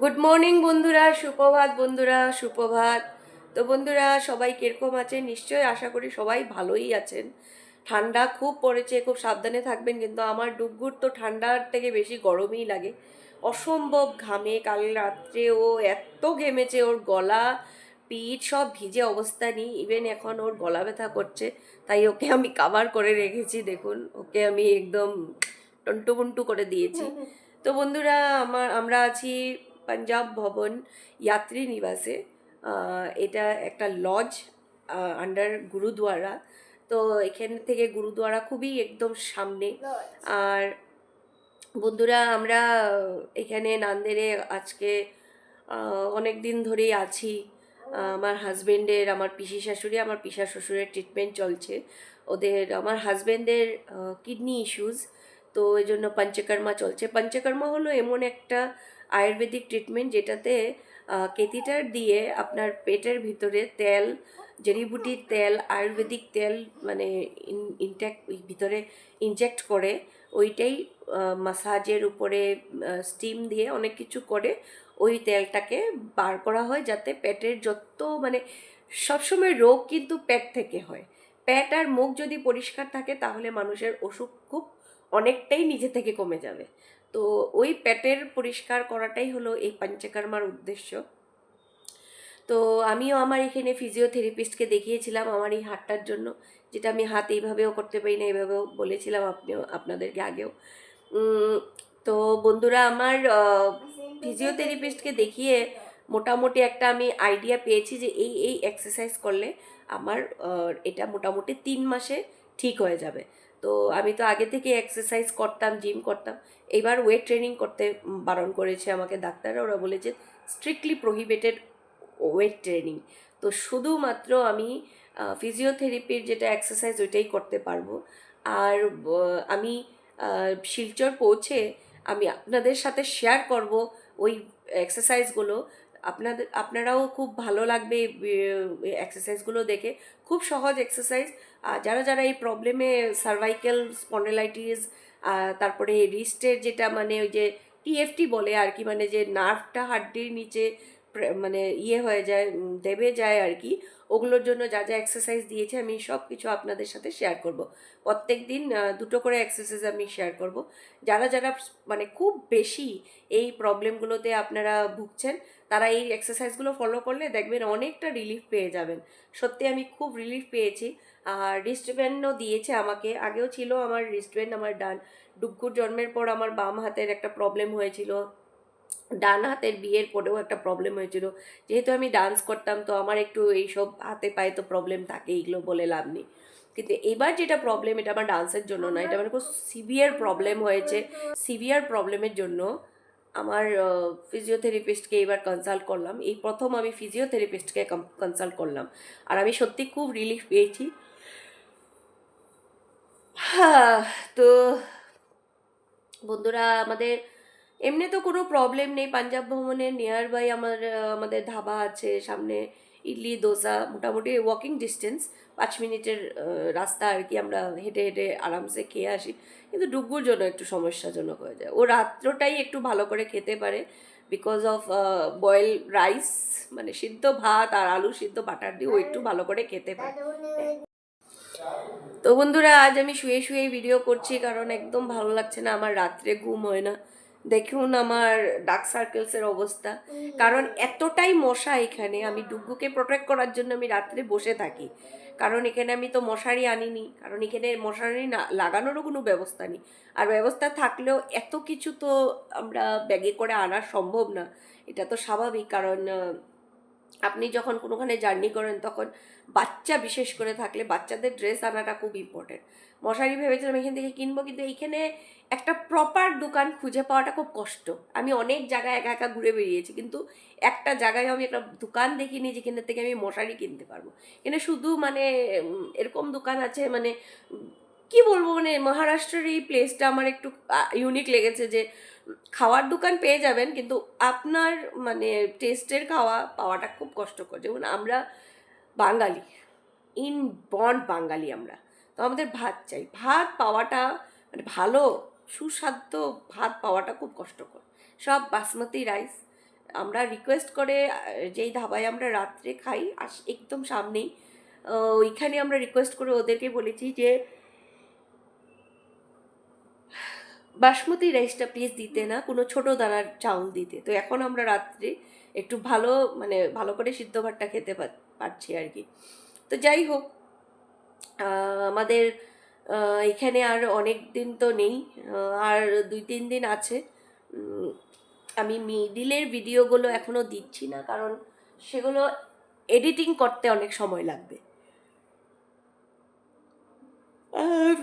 Good morning বন্ধুরা। সুপ্রভাত বন্ধুরা। সুপ্রভাত। তো বন্ধুরা সবাই কীরকম আছে নিশ্চয়ই আশা করি সবাই ভালোই আছেন। ঠান্ডা খুব পড়েছে খুব সাবধানে থাকবেন কিন্তু আমার ডুবগুর তো ঠান্ডার থেকে বেশি গরমই লাগে। অসম্ভব ঘামে কাল রাত্রে ও এত ঘেমেছে ওর গলা পিঠ সব ভিজে অবস্থা নেই। ইভেন এখন ওর গলা ব্যথা করছে তাই ওকে আমি কাভার করে রেখেছি দেখুন। ওকে আমি একদম টন্টু বন্টু করে দিয়েছি। তো বন্ধুরা আমার আমরা আছি পাঞ্জাব ভবন যাত্রী নিবাসে এটা একটা লজ আন্ডার গুরুদুয়ারা। তো এখান থেকে গুরুদুয়ারা খুবই একদম সামনে। আর বন্ধুরা আমরা এখানে নান্দেরে আজকে অনেক দিন ধরেই আছি। আমার হাজবেন্ডের আমার পিসি শাশুড়ি আমার পিসা শ্বশুরের ট্রিটমেন্ট চলছে। ওদের আমার হাজবেন্ডের কিডনি ইস্যুস তো এই জন্য পঞ্চকর্মা চলছে। পঞ্চকর্মা হলো এমন একটা আয়ুর্বেদিক ট্রিটমেন্ট যেটাতে কেতিটার দিয়ে আপনার পেটের ভিতরে তেল জড়িবুটির তেল, আয়ুর্বেদিক তেল মানে ইনট্যাক্ট ভিতরে ইনজেক্ট করে, ওইটাই মাসাজের উপরে স্টিম দিয়ে অনেক কিছু করে ওই তেলটাকে বার করা হয় যাতে পেটের যত মানে সবসময় রোগ কিন্তু পেট থেকে হয়। পেট আর মুখ যদি পরিষ্কার থাকে তাহলে মানুষের অসুখ খুব অনেকটাই নিজে থেকে কমে যাবে। তো ওই পেটের পরিষ্কার করাটাই হলো এই পঞ্চকর্মার উদ্দেশ্য। তো আমিও আমার এখানে ফিজিওথেরাপিস্টকে দেখিয়েছিলাম আমার এই হাতটার জন্য, যেটা আমি হাত এইভাবেও করতে পারি না, এইভাবেও বলেছিলাম আপনিও, আপনাদেরকে আগেও। তো বন্ধুরা আমার ফিজিওথেরাপিস্টকে দেখিয়ে মোটামুটি একটা আমি আইডিয়া পেয়েছি যে এই এই এক্সারসাইজ করলে আমার এটা মোটামুটি তিন মাসে ঠিক হয়ে যাবে। তো আমি তো আগে থেকে এক্সারসাইজ করতাম জিম করতাম। এবার ওয়েট ট্রেনিং করতে বারণ করেছে আমাকে ডাক্তাররা ওরা বলেছে স্ট্রিক্টলি প্রহিবিটেড ওয়েট ট্রেনিং তো শুধুমাত্র আমি ফিজিওথেরাপির যেটা এক্সারসাইজ ওইটাই করতে পারব। আর আমি শিলচর পৌঁছে আমি আপনাদের সাথে শেয়ার করব ওই এক্সারসাইজগুলো আপনাদের আপনারাও খুব ভালো লাগবে এক্সারসাইজগুলো দেখে। খুব সহজ এক্সারসাইজ আর যারা যারা এই প্রবলেমে সার্ভাইকেল স্পন্ডেলাইটিস তারপরে রিস্টের যেটা মানে ওই যে টিএফটি বলে আর কি মানে যে নার্ভটা হাড্ডির নিচে মানে ইয়ে হয়ে যায় দেবে যায় আর কি ওগুলোর জন্য যা যা এক্সারসাইজ দিয়েছে আমি সব কিছু আপনাদের সাথে শেয়ার করব। প্রত্যেক দিন দুটো করে এক্সারসাইজ আমি শেয়ার করব। যারা যারা মানে খুব বেশি এই প্রবলেমগুলোতে আপনারা ভুগছেন, তারা এই এক্সারসাইজগুলো ফলো করলে দেখবেন অনেকটা রিলিফ পেয়ে যাবেন। সত্যি আমি খুব রিলিফ পেয়েছি। আর রিস্টব্যান্ডও দিয়েছে আমাকে। আগেও ছিল আমার রিস্টব্যান্ড আমার ডান। ডুগ্গুর জন্মের পর আমার বাম হাতের একটা প্রবলেম হয়েছিল। ডান হাতের বিয়ের পরেও একটা প্রবলেম হয়েছিল। যেহেতু আমি ডান্স করতাম, তো আমার একটু এইসব হাতে পায়ে তো প্রবলেম থাকে এইগুলো বলে লাভ নেই। কিন্তু এবার যেটা প্রবলেম এটা আমার ডান্সের জন্য না এটা আমার খুব সিভিয়ার প্রবলেম হয়েছে। সিভিয়ার প্রবলেমের জন্য আমার ফিজিওথেরাপিস্টকে এবার কনসাল্ট করলাম। এই প্রথম আমি ফিজিওথেরাপিস্টকে কনসাল্ট করলাম। আর আমি সত্যি খুব রিলিফ পেয়েছি। হ্যাঁ তো বন্ধুরা, আমাদের এমনি তো কোনো প্রবলেম নেই। পাঞ্জাব ভ্রমণের নিয়ার বাই আমার আমাদের ধাবা আছে, সামনে ইডলি, দোসা, মোটামুটি ওয়াকিং ডিস্টেন্স পাঁচ মিনিটের রাস্তা আর কি আমরা হেঁটে হেঁটে আরামসে খেয়ে আসি। কিন্তু ডুগ্গুর জন্য একটু সমস্যাজনক হয়ে যায়। ও রাত্রটাই একটু ভালো করে খেতে পারে বিকজ অফ বয়েল রাইস মানে সিদ্ধ ভাত আর আলু সিদ্ধ বাটার দিয়ে ও একটু ভালো করে খেতে পারে। তো বন্ধুরা, আজ আমি শুয়ে শুয়ে ভিডিও করছি কারণ একদম ভালো লাগছে না, আমার রাত্রে ঘুম হয় না। দেখুন আমার ডার্ক সার্কেলসের অবস্থা। কারণ এতটাই মশা এখানে আমি ডুগুকে প্রোটেক্ট করার জন্য আমি রাত্রে বসে থাকি। কারণ এখানে আমি তো মশারি আনিনি কারণ এখানে মশারি না লাগানোরও কোনো ব্যবস্থা নেই। আর ব্যবস্থা থাকলেও এত কিছু তো আমরা ব্যাগে করে আনা সম্ভব না। এটা তো স্বাভাবিক কারণ আপনি যখন কোনোখানে জার্নি করেন, তখন বাচ্চা বিশেষ করে থাকলে বাচ্চাদের ড্রেস আনাটা খুব ইম্পর্টেন্ট মশারি ভেবেছিলাম এখান থেকে কিনবো, কিন্তু এইখানে একটা প্রপার দোকান খুঁজে পাওয়াটা খুব কষ্ট। আমি অনেক জায়গায় একা একা ঘুরে বেরিয়েছি, কিন্তু একটা জায়গায় আমি একটা দোকান দেখিনি যেখান থেকে আমি মশারি কিনতে পারব। এখানে শুধু মানে এরকম দোকান আছে মানে কি বলব মানে মহারাষ্ট্রের এই প্লেসটা আমার একটু ইউনিক লেগেছে যে খাওয়ার দোকান পেয়ে যাবেন, কিন্তু আপনার মানে টেস্টের খাওয়া পাওয়াটা খুব কষ্টকর। যেমন আমরা বাঙালি ইন বন্ড বাঙালি আমরা। তো আমাদের ভাত চাই। ভাত পাওয়াটা মানে ভালো সুস্বাদ্য ভাত পাওয়াটা খুব কষ্টকর। সব বাসমতি রাইস আমরা রিকোয়েস্ট করে, যেই ধাবায় আমরা রাত্রে খাই একদম সামনেই ওইখানে আমরা রিকোয়েস্ট করে ওদেরকে বলেছি যে বাসমতি রাইসটা প্লিজ দিতে না, কোনো ছোট দানার চাউল দিতে। তো এখন আমরা রাত্রে একটু ভালো মানে ভালো করে সিদ্ধ ভাতটা খেতে পারছি আর কি। তো যাই হোক আমাদের এখানে আর অনেক দিন তো নেই আর দুই তিন দিন আছে। আমি মিডিলের ভিডিওগুলো এখনও দিচ্ছি না, কারণ সেগুলো এডিটিং করতে অনেক সময় লাগবে।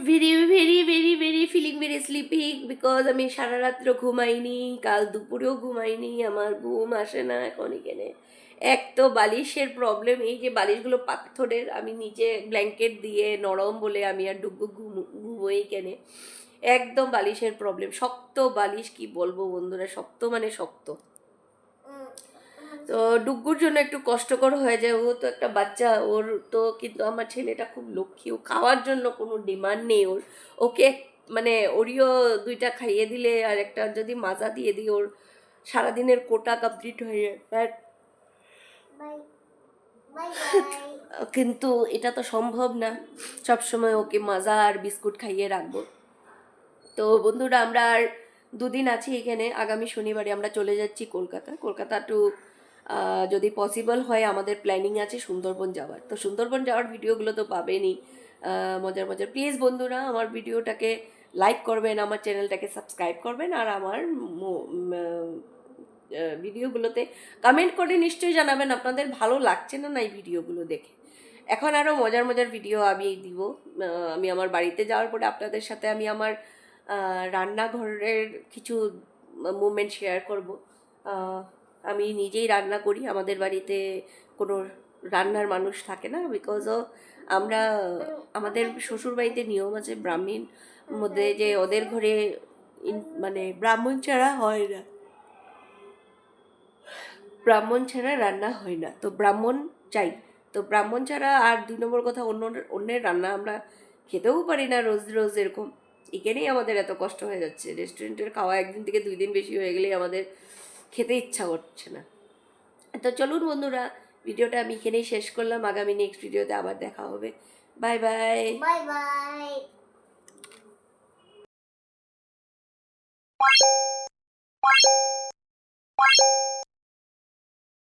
Very very very very feeling very sleeping because আমি সারা রাত্র ঘুমাইনি, কাল দুপুরেও ঘুমাইনি, আমার ঘুম আসে না এখন এখানে। এক তো বালিশের প্রবলেম এই যে বালিশগুলো পাথরের, আমি নিজে ব্ল্যাঙ্কেট দিয়ে নরম বলে আমি আর ডুবু ঘুম ঘুমো কেনে একদম বালিশের প্রবলেম শক্ত বালিশ কি বলব বন্ধুরা, শক্ত মানে শক্ত। তো ডুগ্গুর জন্য একটু কষ্টকর হয়ে যায়। ও তো একটা বাচ্চা ওর তো কিন্তু আমার ছেলেটা খুব লক্ষ্মী। ও খাওয়ার জন্য কোনো ডিমান্ড নেই ওর। ওকে মানে ওরিও দুইটা খাইয়ে দিলে আর একটা যদি মাজা দিয়ে দিই ওর সারাদিনের কোটা কমপ্লিট হয়ে যায়। কিন্তু এটা তো সম্ভব না। সবসময় ওকে মাজা আর বিস্কুট খাইয়ে রাখব। তো বন্ধুরা আমরা আর দুদিন আছি এখানে। আগামী শনিবারে আমরা চলে যাচ্ছি কলকাতা। কলকাতা টু যদি পসিবল হয় আমাদের প্ল্যানিং আছে সুন্দরবন যাওয়ার। তো সুন্দরবন যাওয়ার ভিডিওগুলো তো পাবেনই। মজার মজার। প্লিজ বন্ধুরা, আমার ভিডিওটাকে লাইক করবেন, আমার চ্যানেলটাকে সাবস্ক্রাইব করবেন আর আমার ভিডিওগুলোতে কমেন্ট করে নিশ্চয়ই জানাবেন আপনাদের ভালো লাগছে না না এই ভিডিওগুলো দেখে। এখন আরও মজার মজার ভিডিও আমি দিব। আমি আমার বাড়িতে যাওয়ার পরে আপনাদের সাথে আমি আমার রান্নাঘরের কিছু মুমেন্ট শেয়ার করব। আমি নিজেই রান্না করি। আমাদের বাড়িতে কোনো রান্নার মানুষ থাকে না বিকজ আমরা, আমাদের শ্বশুর বাড়িতে নিয়ম আছে ব্রাহ্মণ মধ্যে যে ওদের ঘরে মানে ব্রাহ্মণ ছাড়া হয় না। ব্রাহ্মণ ছাড়া রান্না হয় না। তো ব্রাহ্মণ চাই। তো ব্রাহ্মণ ছাড়া আর দুই নম্বর কথা অন্য, অন্যের রান্না আমরা খেতেও পারি না রোজ রোজ এরকম। এখানেই আমাদের এত কষ্ট হয়ে যাচ্ছে। রেস্টুরেন্টের খাওয়া একদিন থেকে দুই দিন বেশি হয়ে গেলেই আমাদের খেতে ইচ্ছা করছে না। তো চলুন বন্ধুরা, ভিডিওটা আমি এখানেই শেষ করলাম। আগামী নেক্সট ভিডিওতে আবার দেখা হবে। Bye bye bye bye.